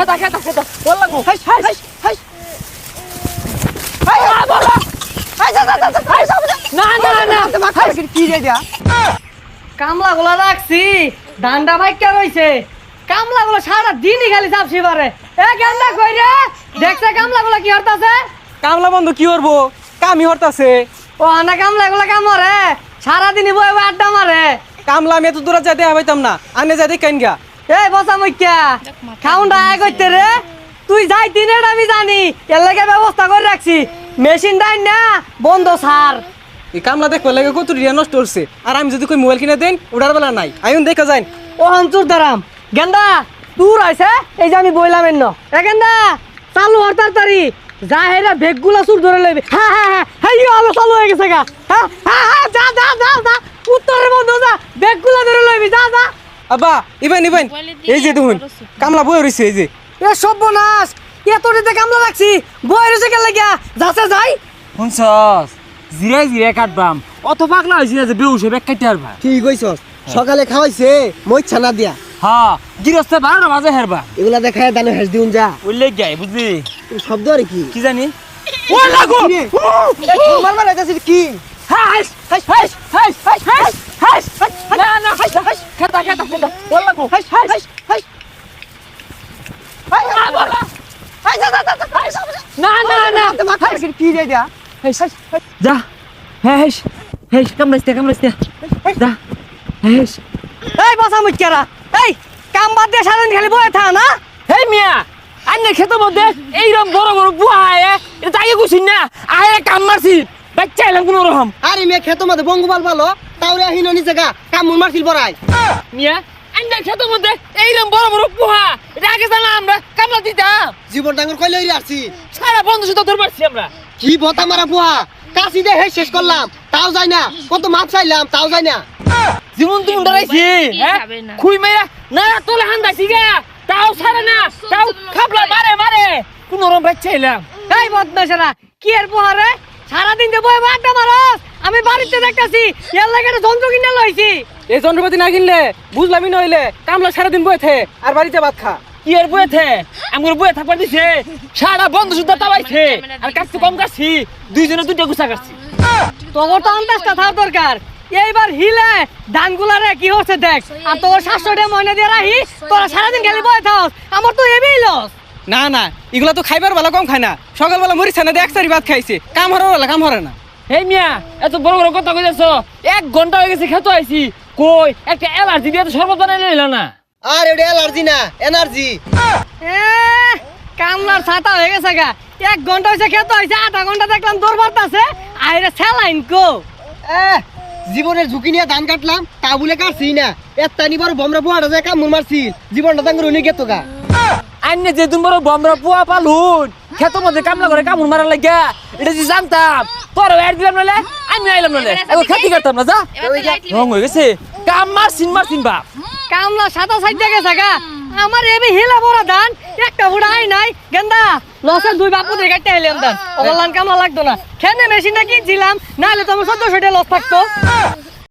খেতা খেতা খেতা। বল লাগবো hi hi hi hi hi বলা হাই যা যা যা হাই যা না না না হাই কি রে দিয়া কামলা গুলো রাখছি ডান্ডা ভাই কে রইছে কামলা গুলো সারা দিনই খালি চাপছি পারে এ গেন্দা কই রে? দেখছে কামলা গুলো কি হরতাছে? কামলা বন্ধু কি করব? হরতাছে। ও আনা কামলা গুলো কাম আড্ডা মারে। কামলা আমি এত দূরে যাইতে হইতাম না। আনে যাইতে কেন গা এই বসা মুখ্যা খাউন্ডা আয় করতে রে। তুই যাই দিনের আমি জানি। এর লাগে ব্যবস্থা করে রাখছি। মেশিন ডাই না বন্ধ সার। এই কামলা দেখবার লাগে কত রিয়া নষ্ট করছে আর আমি যদি কই মোবাইল কিনে দেন ওটার বেলা নাই। আইন দেখা যাই ও হাঞ্চুর দারাম। গেন্দা তুর আইছে। এই যে আমি বইলাম এন্ন। এ গেন্দা চালু হর তাড়াতাড়ি। যা হেরা বেগগুলা সুর ধরে লইবি। হ্যাঁ হ্যাঁ হ্যাঁ হ্যাঁ আলো চালু হয়ে গেছে গা। হ্যাঁ হ্যাঁ হ্যাঁ যা যা যা যা। উত্তরের মধ্যে যা বেগগুলা ধরে লইবি। যা যা। আব্বা ইবেন ইবেন। এই যে দেখুন কামলা বই রইছে এই যে। এ সর্বনাশ! এত দিতে কামলা রাখছি বই রয়েছে কেন লাগিয়া? যাচ্ছে যাই। শুনছস? জিরে জিরে কাটবাম অত পাগলা না যে বেউসে বেগ কাটতে পারবা ঠিক কইছস সকালে খাওয়াইছে মই ছানা দিয়া। হ্যাঁ গিরস্তে বারোটা বাজে হেরবা এগুলা দেখায় দানে হেস দিউন যা। উল্লেখ গাই বুঝলি? শব্দ আর কি? কি জানি? ও লাগো! মার মার এটা কি হাইস না না না কি থা খেতে মধ্যে এইরকম বড় বড় বুয়া আয় এটা তাকে কুছিন না আয়ে কাম মারছি বাচ্চা এলাম কোন রকম। আরে মে খেতো মধ্যে বঙ্গবাল ভালো। তাওরে হিন নি জায়গা কামুর মারছিল বড়াই মিয়া আন্নে খেতে মধ্যে এইরকম বড় বড় বুয়া এটা আগে জানা আমরা কামলা দিতাম। জীবন ডাঙ্গর কইলে হইরে আসছি সারা বন্ধু সাথে ধরে পারছি আমরা। কি বতা মারা বুয়া কাশি দে হে শেষ করলাম। তাও যাই না। কত মাপ চাইলাম তাও যাই না। জীবন তুমি ডরাইছি হ্যাঁ? খুই মেয়া না তোলে হান্দাইছি গা তাও ছাড়ে না তাও খাবলা মারে মারে। কোন রকম বাচ্চা এলাম। এই বদমাশেরা কি এর পোহারে সারাদিন যে বয়ে বয়ে আড্ডা মারস আমি বাড়িতে দেখতাছি এর লাগে একটা যন্ত্র কিনে লইছি এই যন্ত্রপাতি না কিনলে বুঝলামই নইলে কামলা সারাদিন থে আর বাড়িতে ভাত খা। কি এর আমার বইয়ে থাকবার দিছে সারা বন্ধু সুদ্ধা তাবাইছে আর কাটতে কম কাটছি দুইজনে দুইটা গুছা কাটছি। তোর তো আন্দাজটা থাকার দরকার। এইবার হিলে ধানগুলারে কি হচ্ছে দেখ আর তোর শাশুড়ি ময়না দিয়ে রাহি তোরা সারাদিন খালি বয়ে থাকস। আমার তো লস না না এগুলা তো খাইবার বেলা কম খায় না। সকালবেলা মরিচ না এক চারি ভাত খাইছে। কাম হরার বেলা কাম হরে না। এই মিয়া এত বড় বড় কথা কইতেছ। এক ঘণ্টা হয়ে গেছে খেতে আইছি। কই একটা অ্যালার্জি দিয়ে তো শরবত বানাই নিল না। আর এটা এলার্জি না এনার্জি। এ, কামলার ছাতা হয়ে গেছে গা। এক ঘণ্টা হয়েছে খেতে হয়েছে আধা ঘণ্টা দেখলাম দৌড় মারতাছে আইরে স্যালাইন কো। এহ, জীবনের ঝুঁকি নিয়ে ধান কাটলাম তা বলে কাটছি না। একটা নিবার বমরা বুয়াটা যায় কামুর মারছিল জীবনটা তাঙ্গর উনি গেতো গা। আইনে যে তুমি বড় বমরা পুয়া পালুন খেত মধ্যে কামলা করে কামড় মারা লাগিয়া এটা যদি জানতাম তোর এড দিলাম নালে আমি আইলাম নালে এখন খেতে করতাম না যা। রং হয়ে গেছে। কাম মারছিন মারছিন বাপ। কামলা সাদা সাইডে গেছে গা। আমার এবি হিলা বড় ধান একটা বুড়া আই নাই। গেন্দা লসের দুই বাপু দিয়ে কাটতে এলাম ধান। ওগুলান কামলা লাগতো না। খেনে মেশিনটা কিনছিলাম নাহলে তো আমার সদ্য সেটা লস থাকতো।